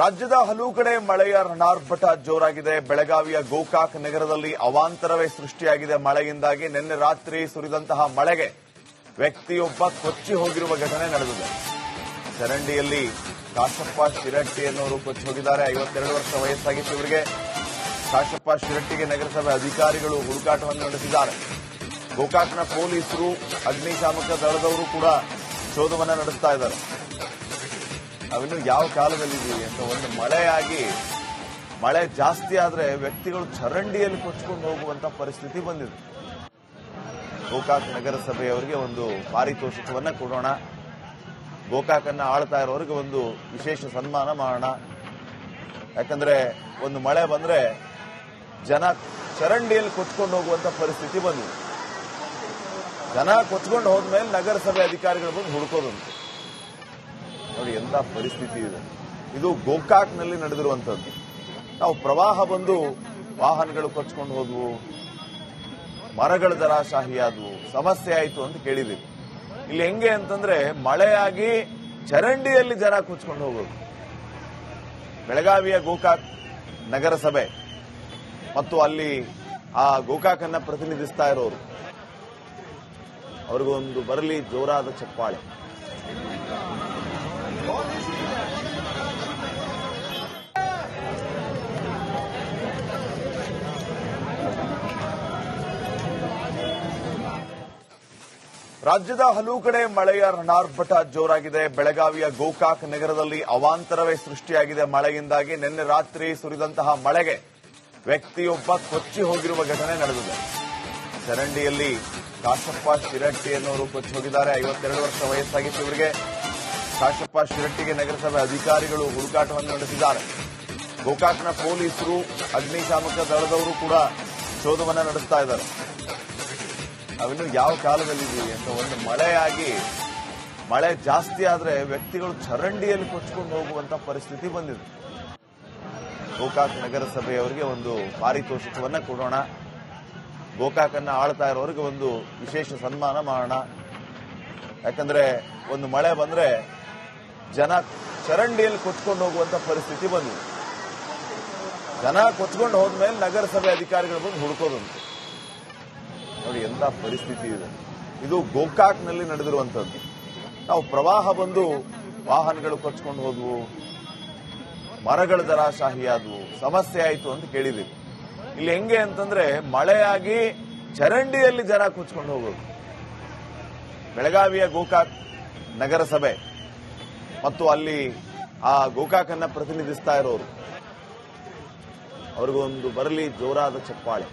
ರಾಜ್ಯದ ಹಲವು ಕಡೆ ಮಳೆಯ ರಣಾರ್ಭಟ ಜೋರಾಗಿದೆ. ಬೆಳಗಾವಿಯ ಗೋಕಾಕ್ ನಗರದಲ್ಲಿ ಅವಾಂತರವೇ ಸೃಷ್ಟಿಯಾಗಿದೆ ಮಳೆಯಿಂದಾಗಿ. ನಿನ್ನೆ ರಾತ್ರಿ ಸುರಿದಂತಹ ಮಳೆಗೆ ವ್ಯಕ್ತಿಯೊಬ್ಬ ಕೊಚ್ಚಿ ಹೋಗಿರುವ ಘಟನೆ ನಡೆದಿದೆ. ಚರಂಡಿಯಲ್ಲಿ ಕಾಶಪ್ಪ ಶಿರಟ್ಟಿ ಎನ್ನುವರು ಕೊಚ್ಚಿ ಹೋಗಿದ್ದಾರೆ. ಐವತ್ತೆರಡು ವರ್ಷ ವಯಸ್ಸಾಗಿತ್ತು ಇವರಿಗೆ. ಕಾಶಪ್ಪ ಶಿರಟ್ಟಿಗೆ ನಗರಸಭೆ ಅಧಿಕಾರಿಗಳು ಹುಡುಕಾಟವನ್ನು ನಡೆಸಿದ್ದಾರೆ. ಗೋಕಾಕ್ನ ಪೊಲೀಸರು, ಅಗ್ನಿಶಾಮಕ ದಳದವರು ಕೂಡ ಶೋಧವನ್ನು ನಡೆಸ್ತಾ ಇದ್ದಾರೆ. ನಾವಿನ್ನು ಯಾವ ಕಾಲದಲ್ಲಿದ್ದೀವಿ ಅಂತ ಒಂದು ಮಳೆಯಾಗಿ, ಮಳೆ ಜಾಸ್ತಿ ಆದ್ರೆ ವ್ಯಕ್ತಿಗಳು ಚರಂಡಿಯಲ್ಲಿ ಕೊಚ್ಕೊಂಡು ಹೋಗುವಂತ ಪರಿಸ್ಥಿತಿ ಬಂದಿದೆ. ಗೋಕಾಕ್ ನಗರಸಭೆಯವರಿಗೆ ಒಂದು ಪಾರಿತೋಷಿಕವನ್ನ ಕೊಡೋಣ. ಗೋಕಾಕನ್ನ ಆಳ್ತಾ ಇರೋರಿಗೆ ಒಂದು ವಿಶೇಷ ಸನ್ಮಾನ ಮಾಡೋಣ. ಯಾಕಂದ್ರೆ ಒಂದು ಮಳೆ ಬಂದ್ರೆ ಜನ ಚರಂಡಿಯಲ್ಲಿ ಕೊಚ್ಕೊಂಡು ಹೋಗುವಂತ ಪರಿಸ್ಥಿತಿ ಬಂದಿದೆ. ಜನ ಕೊಚ್ಕೊಂಡು ಹೋದ್ಮೇಲೆ ನಗರಸಭೆ ಅಧಿಕಾರಿಗಳು ಬಂದು ಹುಡುಕೋದುಂಟು ನೋಡಿ, ಎಂತ ಪರಿಸ್ಥಿತಿ ಇದೆ. ಇದು ಗೋಕಾಕ್ನಲ್ಲಿ ನಡೆದಿರುವಂತದ್ದು ನಾವು ಪ್ರವಾಹ ಬಂದು ವಾಹನಗಳು ಕೊಚ್ಕೊಂಡು ಹೋದ್ವು, ಮರಗಳ ದರಾಶಾಹಿಯಾದವು ಸಮಸ್ಯೆ ಆಯಿತು ಅಂತ ಕೇಳಿದ್ವಿ. ಇಲ್ಲಿ ಹೆಂಗೆ ಅಂತಂದ್ರೆ, ಮಳೆಯಾಗಿ ಚರಂಡಿಯಲ್ಲಿ ಜನ ಕುಚ್ಕೊಂಡು ಹೋಗೋದು. ಬೆಳಗಾವಿಯ ಗೋಕಾಕ್ ನಗರಸಭೆ ಮತ್ತು ಅಲ್ಲಿ ಆ ಗೋಕಾಕನ್ನ ಪ್ರತಿನಿಧಿಸ್ತಾ ಇರೋರು. ಅವ್ರಿಗೊಂದು ಬರಲಿ ಜೋರಾದ ಚಪ್ಪಾಳೆ. ರಾಜ್ಯದ ಹಲವು ಕಡೆ ಮಳೆಯ ರಣಾರ್ಭಟ ಜೋರಾಗಿದೆ. ಬೆಳಗಾವಿಯ ಗೋಕಾಕ್ ನಗರದಲ್ಲಿ ಅವಾಂತರವೇ ಸೃಷ್ಟಿಯಾಗಿದೆ ಮಳೆಯಿಂದಾಗಿ. ನಿನ್ನೆ ರಾತ್ರಿ ಸುರಿದಂತಹ ಮಳೆಗೆ ವ್ಯಕ್ತಿಯೊಬ್ಬ ಕೊಚ್ಚಿ ಹೋಗಿರುವ ಘಟನೆ ನಡೆದಿದೆ. ಚರಂಡಿಯಲ್ಲಿ ಕಾಶಪ್ಪ ಶಿರಟ್ಟಿ ಎನ್ನುವರು ಕೊಚ್ಚಿ ಹೋಗಿದ್ದಾರೆ. ಐವತ್ತೆರಡು ವರ್ಷ ವಯಸ್ಸಾಗಿತ್ತು ಇವರಿಗೆ. ಕಾಶಪ್ಪ ಶಿರಟ್ಟಿಗೆ ನಗರಸಭೆ ಅಧಿಕಾರಿಗಳು ಹುಡುಕಾಟವನ್ನು ನಡೆಸಿದ್ದಾರೆ. ಗೋಕಾಕ್ನ ಪೊಲೀಸರು, ಅಗ್ನಿಶಾಮಕ ದಳದವರು ಕೂಡ ಶೋಧವನ್ನ ನಡೆಸ್ತಾ ಇದ್ದಾರೆ. ನಾವಿನ್ನು ಯಾವ ಕಾಲದಲ್ಲಿದ್ದೀವಿ ಅಂತ ಒಂದು ಮಳೆಯಾಗಿ, ಮಳೆ ಜಾಸ್ತಿ ಆದ್ರೆ ವ್ಯಕ್ತಿಗಳು ಚರಂಡಿಯಲ್ಲಿ ಕೊಚ್ಕೊಂಡು ಹೋಗುವಂತ ಪರಿಸ್ಥಿತಿ ಬಂದಿದೆ. ಗೋಕಾಕ್ ನಗರಸಭೆಯವರಿಗೆ ಒಂದು ಪಾರಿತೋಷಿಕವನ್ನ ಕೊಡೋಣ. ಗೋಕಾಕನ್ನ ಆಳ್ತಾ ಇರೋರಿಗೆ ಒಂದು ವಿಶೇಷ ಸನ್ಮಾನ ಮಾಡೋಣ. ಯಾಕಂದ್ರೆ ಒಂದು ಮಳೆ ಬಂದ್ರೆ ಜನ ಚರಂಡಿಯಲ್ಲಿ ಕೊಚ್ಕೊಂಡು ಹೋಗುವಂತ ಪರಿಸ್ಥಿತಿ ಬಂದಿದೆ. ಜನ ಕೊಚ್ಕೊಂಡು ಹೋದ್ಮೇಲೆ ನಗರಸಭೆ ಅಧಿಕಾರಿಗಳು ಬಂದು ಹುಡುಕೋದಂತೆ. ನೋಡಿ, ಎಂತ ಪರಿಸ್ಥಿತಿ ಇದೆ. ಇದು ಗೋಕಾಕ್ನಲ್ಲಿ ನಡೆದಿರುವಂತದ್ದು. ನಾವು ಪ್ರವಾಹ ಬಂದು ವಾಹನಗಳು ಕೊಚ್ಕೊಂಡು ಹೋದ್ವು, ಮರಗಳ ದರಾಶಾಹಿ ಆದವು ಸಮಸ್ಯೆ ಆಯಿತು ಅಂತ ಕೇಳಿದ್ವಿ ಇಲ್ಲಿ ಹೆಂಗೆ ಅಂತಂದ್ರೆ ಮಳೆಯಾಗಿ ಚರಂಡಿಯಲ್ಲಿ ಜನ ಕೊಚ್ಕೊಂಡು ಹೋಗೋದು. ಬೆಳಗಾವಿಯ ಗೋಕಾಕ್ ನಗರಸಭೆ ಮತ್ತು ಅಲ್ಲಿ ಆ ಗೋಕಾಕನ್ನ ಪ್ರತಿನಿಧಿಸ್ತಾ ಇರೋರು. ಅವ್ರಿಗೊಂದು ಬರಲಿ ಜೋರಾದ ಚಪ್ಪಾಳೆ.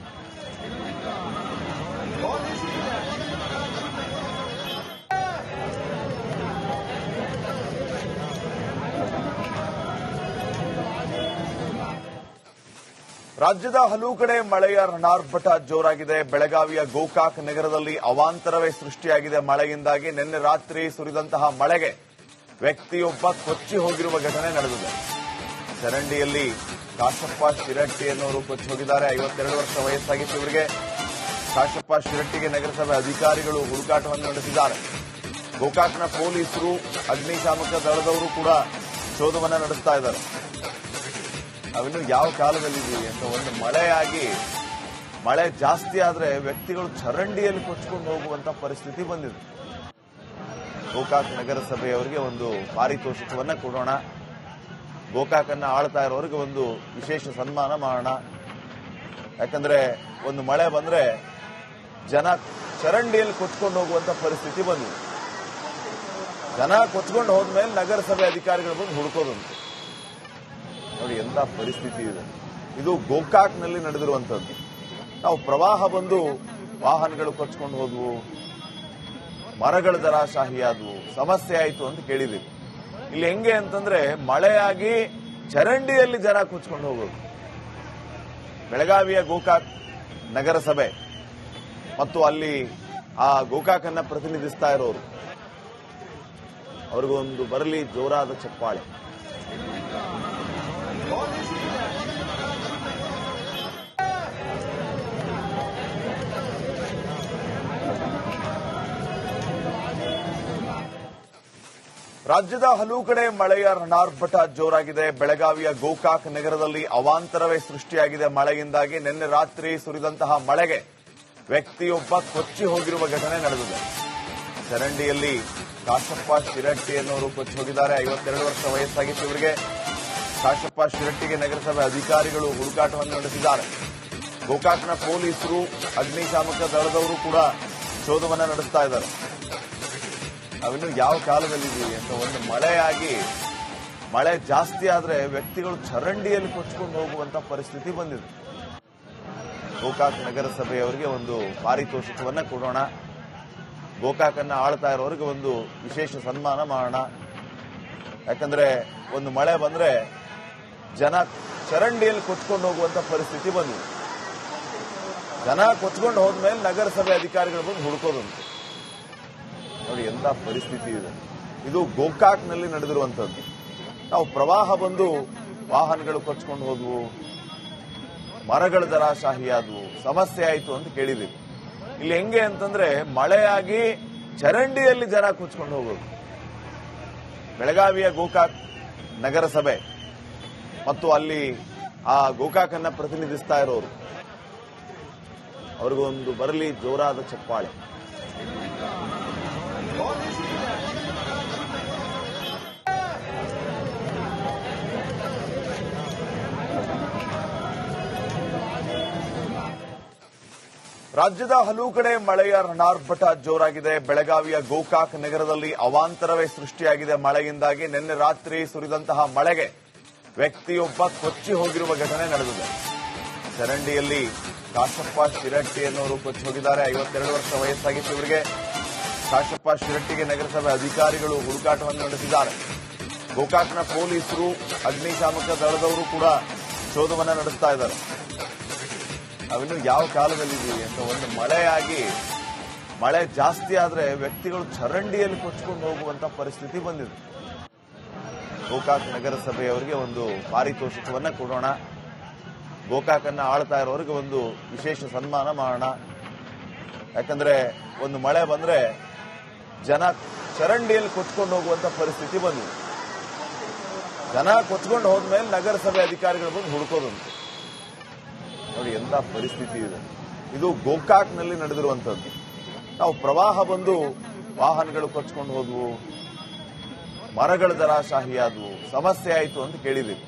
ರಾಜ್ಯದ ಹಲವು ಕಡೆ ಮಳೆಯ ರಣಾರ್ಭಟ ಜೋರಾಗಿದೆ. ಬೆಳಗಾವಿಯ ಗೋಕಾಕ್ ನಗರದಲ್ಲಿ ಅವಾಂತರವೇ ಸೃಷ್ಟಿಯಾಗಿದೆ ಮಳೆಯಿಂದಾಗಿ. ನಿನ್ನೆ ರಾತ್ರಿ ಸುರಿದಂತಹ ಮಳೆಗೆ ವ್ಯಕ್ತಿಯೊಬ್ಬ ಕೊಚ್ಚಿ ಹೋಗಿರುವ ಘಟನೆ ನಡೆದಿದೆ. ಚರಂಡಿಯಲ್ಲಿ ಕಾಶಪ್ಪ ಶಿರಟ್ಟಿ ಎನ್ನುವರು ಕೊಚ್ಚಿ ಹೋಗಿದ್ದಾರೆ. ಐವತ್ತೆರಡು ವರ್ಷ ವಯಸ್ಸಾಗಿತ್ತು ಇವರಿಗೆ. ಕಾಶಪ್ಪ ಶಿರಟ್ಟಿಗೆ ನಗರಸಭೆ ಅಧಿಕಾರಿಗಳು ಹುಡುಕಾಟವನ್ನು ನಡೆಸಿದ್ದಾರೆ. ಗೋಕಾಕ್ನ ಪೊಲೀಸರು, ಅಗ್ನಿಶಾಮಕ ದಳದವರು ಕೂಡ ಶೋಧವನ್ನು ನಡೆಸ್ತಾ ಇದ್ದಾರೆ. ನಾವಿನ್ನು ಯಾವ ಕಾಲದಲ್ಲಿದ್ದೀವಿ ಅಂತ ಒಂದು ಮಳೆಯಾಗಿ, ಮಳೆ ಜಾಸ್ತಿ ಆದರೆ ವ್ಯಕ್ತಿಗಳು ಚರಂಡಿಯಲ್ಲಿ ಕೊಚ್ಕೊಂಡು ಹೋಗುವಂತ ಪರಿಸ್ಥಿತಿ ಬಂದಿದೆ. ಗೋಕಾಕ್ ನಗರಸಭೆಯವರಿಗೆ ಒಂದು ಪಾರಿತೋಷಿಕವನ್ನು ಕೊಡೋಣ. ಗೋಕಾಕನ್ನ ಆಳ್ತಾ ಇರೋರಿಗೆ ಒಂದು ವಿಶೇಷ ಸನ್ಮಾನ ಮಾಡೋಣ. ಯಾಕಂದ್ರೆ ಒಂದು ಮಳೆ ಬಂದ್ರೆ ಜನ ಚರಂಡಿಯಲ್ಲಿ ಕೊಚ್ಕೊಂಡು ಹೋಗುವಂತ ಪರಿಸ್ಥಿತಿ ಬಂದಿದೆ ಜನ ಕೊಚ್ಕೊಂಡು ಹೋದ್ಮೇಲೆ ನಗರಸಭೆ ಅಧಿಕಾರಿಗಳು ಬಂದು ಹುಡುಕೋದಂತೆ. ನೋಡಿ ಎಂತ ಪರಿಸ್ಥಿತಿ ಇದೆ. ಇದು ಗೋಕಾಕ್ನಲ್ಲಿ ನಡೆದಿರುವಂತದ್ದು. ನಾವು ಪ್ರವಾಹ ಬಂದು ವಾಹನಗಳು ಕೊಚ್ಕೊಂಡು ಹೋದ್ವು. ಮರಗಳ ಜಲಾಶಾಹಿ ಆದವು ಸಮಸ್ಯೆ ಆಯಿತು ಅಂತ ಕೇಳಿದ್ವಿ ಇಲ್ಲಿ ಹೆಂಗೆ ಅಂತಂದ್ರೆ ಮಳೆಯಾಗಿ ಚರಂಡಿಯಲ್ಲಿ ಜನ ಕೂಚ್ಕೊಂಡು ಹೋಗೋದು. ಬೆಳಗಾವಿಯ ಗೋಕಾಕ್ ನಗರಸಭೆ ಮತ್ತು ಅಲ್ಲಿ ಆ ಗೋಕಾಕನ್ನ ಪ್ರತಿನಿಧಿಸ್ತಾ ಇರೋರು. ಅವ್ರಿಗೊಂದು ಬರಲಿ ಜೋರಾದ ಚಪ್ಪಾಳೆ. ರಾಜ್ಯದ ಹಲವು ಕಡೆ ಮಳೆಯ ರಣಾರ್ಭಟ ಜೋರಾಗಿದೆ. ಬೆಳಗಾವಿಯ ಗೋಕಾಕ್ ನಗರದಲ್ಲಿ ಅವಾಂತರವೇ ಸೃಷ್ಟಿಯಾಗಿದೆ ಮಳೆಯಿಂದಾಗಿ. ನಿನ್ನೆ ರಾತ್ರಿ ಸುರಿದಂತಹ ಮಳೆಗೆ ವ್ಯಕ್ತಿಯೊಬ್ಬ ಕೊಚ್ಚಿ ಹೋಗಿರುವ ಘಟನೆ ನಡೆದಿದೆ. ಚರಂಡಿಯಲ್ಲಿ ಕಾಶಪ್ಪ ಶಿರಟ್ಟಿ ಎನ್ನುವರು ಕೊಚ್ಚಿ ಹೋಗಿದ್ದಾರೆ. ಐವತ್ತೆರಡು ವರ್ಷ ವಯಸ್ಸಾಗಿತ್ತು ಇವರಿಗೆ. ಕಾಶಪ್ಪ ಶಿರಟ್ಟಿಗೆ ನಗರಸಭೆ ಅಧಿಕಾರಿಗಳು ಹುಡುಕಾಟವನ್ನು ನಡೆಸಿದ್ದಾರೆ. ಗೋಕಾಕ್ನ ಪೊಲೀಸರು, ಅಗ್ನಿಶಾಮಕ ದಳದವರು ಕೂಡ ಶೋಧವನ್ನು ನಡೆಸ್ತಾ ಇದ್ದಾರೆ. ನಾವಿನ್ನು ಯಾವ ಕಾಲದಲ್ಲಿದ್ದೀವಿ ಅಂತ ಒಂದು ಮಳೆಯಾಗಿ, ಮಳೆ ಜಾಸ್ತಿ ಆದ್ರೆ ವ್ಯಕ್ತಿಗಳು ಚರಂಡಿಯಲ್ಲಿ ಕೊಚ್ಕೊಂಡು ಹೋಗುವಂತ ಪರಿಸ್ಥಿತಿ ಬಂದಿದೆ. ಗೋಕಾಕ್ ನಗರಸಭೆಯವರಿಗೆ ಒಂದು ಪಾರಿತೋಷಿಕವನ್ನ ಕೊಡೋಣ. ಗೋಕಾಕನ್ನ ಆಳ್ತಾ ಇರೋರಿಗೆ ಒಂದು ವಿಶೇಷ ಸನ್ಮಾನ ಮಾಡೋಣ. ಯಾಕಂದ್ರೆ ಒಂದು ಮಳೆ ಬಂದ್ರೆ ಜನ ಚರಂಡಿಯಲ್ಲಿ ಕೊಚ್ಕೊಂಡು ಹೋಗುವಂತ ಪರಿಸ್ಥಿತಿ ಬಂದಿದೆ. ಜನ ಕೊಚ್ಕೊಂಡು ಹೋದ್ಮೇಲೆ ನಗರಸಭೆ ಅಧಿಕಾರಿಗಳು ಬಂದು ಹುಡುಕೋದುಂಟು ನೋಡಿ ಎಂತ ಪರಿಸ್ಥಿತಿ ಇದೆ. ಇದು ಗೋಕಾಕ್ನಲ್ಲಿ ನಡೆದಿರುವಂತದ್ದು ನಾವು ಪ್ರವಾಹ ಬಂದು ವಾಹನಗಳು ಕೊಚ್ಕೊಂಡು ಹೋದ್ವು, ಮರಗಳ ದರಾಶಾಹಿ ಸಮಸ್ಯೆ ಆಯಿತು ಅಂತ ಕೇಳಿದ್ವಿ ಇಲ್ಲಿ ಹೆಂಗೆ ಅಂತಂದ್ರೆ ಮಳೆಯಾಗಿ ಚರಂಡಿಯಲ್ಲಿ ಜನ ಕೊಚ್ಕೊಂಡು ಹೋಗೋದು. ಬೆಳಗಾವಿಯ ಗೋಕಾಕ್ ನಗರಸಭೆ ಮತ್ತು ಅಲ್ಲಿ ಆ ಗೋಕಾಕನ್ನ ಪ್ರತಿನಿಧಿಸ್ತಾ ಇರೋರು. ಅವ್ರಿಗೊಂದು ಬರಲಿ ಜೋರಾದ ಚಪ್ಪಾಳೆ. ರಾಜ್ಯದ ಹಲವು ಕಡೆ ಮಳೆಯ ರಣಾರ್ಭಟ ಜೋರಾಗಿದೆ. ಬೆಳಗಾವಿಯ ಗೋಕಾಕ್ ನಗರದಲ್ಲಿ ಅವಾಂತರವೇ ಸೃಷ್ಟಿಯಾಗಿದೆ ಮಳೆಯಿಂದಾಗಿ. ನಿನ್ನೆ ರಾತ್ರಿ ಸುರಿದಂತಹ ಮಳೆಗೆ ವ್ಯಕ್ತಿಯೊಬ್ಬ ಕೊಚ್ಚಿ ಹೋಗಿರುವ ಘಟನೆ ನಡೆದಿದೆ. ಚರಂಡಿಯಲ್ಲಿ ಕಾಶಪ್ಪ ಶಿರಟ್ಟಿ ಎನ್ನುವರು ಕೊಚ್ಚಿ ಹೋಗಿದ್ದಾರೆ. ಐವತ್ತೆರಡು ವರ್ಷ ವಯಸ್ಸಾಗಿತ್ತು ಇವರಿಗೆ. ಕಾಶಪ್ಪ ಶಿರಟ್ಟಿಗೆ ನಗರಸಭೆ ಅಧಿಕಾರಿಗಳು ಹುಡುಕಾಟವನ್ನು ನಡೆಸಿದ್ದಾರೆ. ಗೋಕಾಕ್ನ ಪೊಲೀಸರು, ಅಗ್ನಿಶಾಮಕ ದಳದವರು ಕೂಡ ಶೋಧವನ್ನ ನಡೆಸ್ತಾ ಇದ್ದಾರೆ. ನಾವಿನ್ನು ಯಾವ ಕಾಲದಲ್ಲಿದ್ದೀವಿ ಅಂತ ಒಂದು ಮಳೆಯಾಗಿ, ಮಳೆ ಜಾಸ್ತಿ ಆದ್ರೆ ವ್ಯಕ್ತಿಗಳು ಚರಂಡಿಯಲ್ಲಿ ಕೊಚ್ಕೊಂಡು ಹೋಗುವಂತ ಪರಿಸ್ಥಿತಿ ಬಂದಿದೆ. ಗೋಕಾಕ್ ನಗರಸಭೆಯವರಿಗೆ ಒಂದು ಪಾರಿತೋಷಿಕವನ್ನ ಕೊಡೋಣ. ಗೋಕಾಕನ್ನ ಆಳ್ತಾ ಇರೋರಿಗೆ ಒಂದು ವಿಶೇಷ ಸನ್ಮಾನ ಮಾಡೋಣ. ಯಾಕಂದ್ರೆ ಒಂದು ಮಳೆ ಬಂದ್ರೆ ಜನ ಚರಂಡಿಯಲ್ಲಿ ಕೊಚ್ಕೊಂಡು ಹೋಗುವಂತ ಪರಿಸ್ಥಿತಿ ಬಂದಿದೆ. ಜನ ಕೊಚ್ಕೊಂಡು ಹೋದ್ಮೇಲೆ ನಗರಸಭೆ ಅಧಿಕಾರಿಗಳು ಬಂದು ಹುಡುಕೋದಂತೆ. ನೋಡಿ ಎಂತ ಪರಿಸ್ಥಿತಿ ಇದೆ. ಇದು ಗೋಕಾಕ್ನಲ್ಲಿ ನಡೆದಿರುವಂತದ್ದು. ನಾವು ಪ್ರವಾಹ ಬಂದು ವಾಹನಗಳು ಕೊಚ್ಕೊಂಡು ಹೋದ್ವು, ಮರಗಳ ದರಾಶಾಹಿ ಸಮಸ್ಯೆ ಆಯಿತು ಅಂತ ಕೇಳಿದ್ವಿ.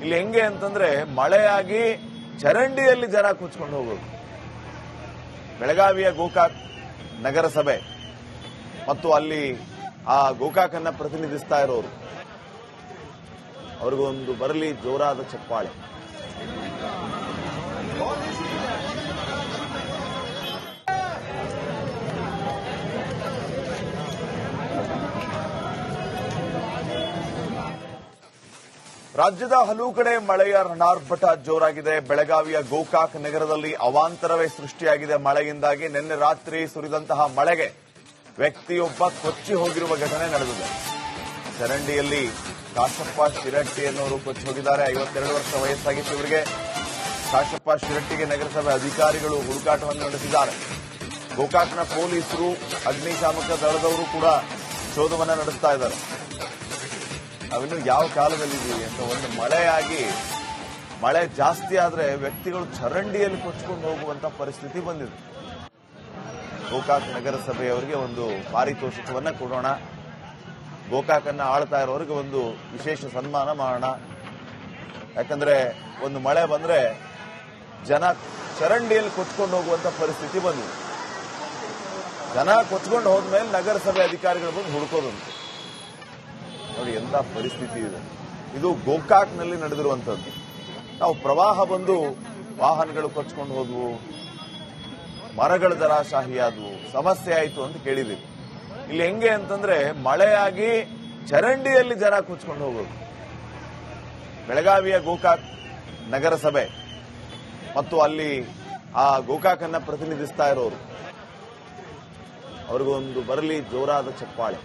ಇಲ್ಲಿ ಹೆಂಗೆ ಅಂತಂದ್ರೆ ಮಳೆಯಾಗಿ ಚರಂಡಿಯಲ್ಲಿ ಜನ ಕೊಚ್ಕೊಂಡು ಹೋಗೋದು. ಬೆಳಗಾವಿಯ ಗೋಕಾಕ್ ನಗರಸಭೆ ಮತ್ತು ಅಲ್ಲಿ ಆ ಗೋಕಾಕನ್ನ ಪ್ರತಿನಿಧಿಸ್ತಾ ಇರೋರು. ಅವ್ರಿಗೊಂದು ಬರಲಿ ಜೋರಾದ ಚಪ್ಪಾಳೆ. ರಾಜ್ಯದ ಹಲವು ಕಡೆ ಮಳೆಯ ರಣಾರ್ಭಟ ಜೋರಾಗಿದೆ. ಬೆಳಗಾವಿಯ ಗೋಕಾಕ್ ನಗರದಲ್ಲಿ ಅವಾಂತರವೇ ಸೃಷ್ಟಿಯಾಗಿದೆ ಮಳೆಯಿಂದಾಗಿ. ನಿನ್ನೆ ರಾತ್ರಿ ಸುರಿದಂತಹ ಮಳೆಗೆ ವ್ಯಕ್ತಿಯೊಬ್ಬ ಕೊಚ್ಚಿ ಹೋಗಿರುವ ಘಟನೆ ನಡೆದಿದೆ. ಚರಂಡಿಯಲ್ಲಿ ಕಾಶಪ್ಪ ಶಿರಟ್ಟಿ ಎನ್ನುವರು ಕೊಚ್ಚಿ ಹೋಗಿದ್ದಾರೆ. ಐವತ್ತೆರಡು ವರ್ಷ ವಯಸ್ಸಾಗಿತ್ತು ಇವರಿಗೆ ಕಾಶಪ್ಪ ಶಿರಟ್ಟಿಗೆ ನಗರಸಭೆ ಅಧಿಕಾರಿಗಳು ಹುಡುಕಾಟವನ್ನು ನಡೆಸಿದ್ದಾರೆ. ಗೋಕಾಕ್ನ ಪೊಲೀಸರು, ಅಗ್ನಿಶಾಮಕ ದಳದವರು ಕೂಡ ಶೋಧವನ್ನು ನಡೆಸ್ತಾ ಇದ್ದಾರೆ. ನಾವಿನ್ನು ಯಾವ ಕಾಲದಲ್ಲಿದ್ದೀವಿ ಅಂತ ಒಂದು ಮಳೆಯಾಗಿ, ಮಳೆ ಜಾಸ್ತಿ ಆದರೆ ವ್ಯಕ್ತಿಗಳು ಚರಂಡಿಯಲ್ಲಿ ಕೊಚ್ಕೊಂಡು ಹೋಗುವಂತ ಪರಿಸ್ಥಿತಿ ಬಂದಿದೆ. ಗೋಕಾಕ್ ನಗರಸಭೆಯವರಿಗೆ ಒಂದು ಪಾರಿತೋಷಿಕವನ್ನ ಕೊಡೋಣ. ಗೋಕಾಕನ್ನ ಆಳ್ತಾ ಇರೋರಿಗೆ ಒಂದು ವಿಶೇಷ ಸನ್ಮಾನ ಮಾಡೋಣ. ಯಾಕಂದ್ರೆ ಒಂದು ಮಳೆ ಬಂದ್ರೆ ಜನ ಚರಂಡಿಯಲ್ಲಿ ಕೊಚ್ಕೊಂಡು ಹೋಗುವಂತ ಪರಿಸ್ಥಿತಿ ಬಂದಿದೆ ಜನ ಕೊಚ್ಕೊಂಡು ಹೋದ್ಮೇಲೆ ನಗರಸಭೆ ಅಧಿಕಾರಿಗಳು ಬಂದು ಹುಡುಕೋದಂತೆ. ನೋಡಿ ಎಂತ ಪರಿಸ್ಥಿತಿ ಇದೆ. ಇದು ಗೋಕಾಕ್ನಲ್ಲಿ ನಡೆದಿರುವಂತದ್ದು ನಾವು ಪ್ರವಾಹ ಬಂದು ವಾಹನಗಳು ಕೊಚ್ಕೊಂಡು ಹೋದ್ವು. ಮರಗಳ ಆದವು ಸಮಸ್ಯೆ ಆಯಿತು ಅಂತ ಕೇಳಿದ್ವಿ. ಇಲ್ಲಿ ಹೆಂಗೆ ಅಂತಂದ್ರೆ ಮಳೆಯಾಗಿ ಚರಂಡಿಯಲ್ಲಿ ಜನ ಕುಚ್ಕೊಂಡು ಹೋಗೋದು. ಬೆಳಗಾವಿಯ ಗೋಕಾಕ್ ನಗರಸಭೆ ಮತ್ತು ಅಲ್ಲಿ ಆ ಗೋಕಾಕನ್ನ ಪ್ರತಿನಿಧಿಸ್ತಾ ಇರೋರು. ಅವ್ರಿಗೊಂದು ಬರಲಿ ಜೋರಾದ ಚಪ್ಪಾಳೆ.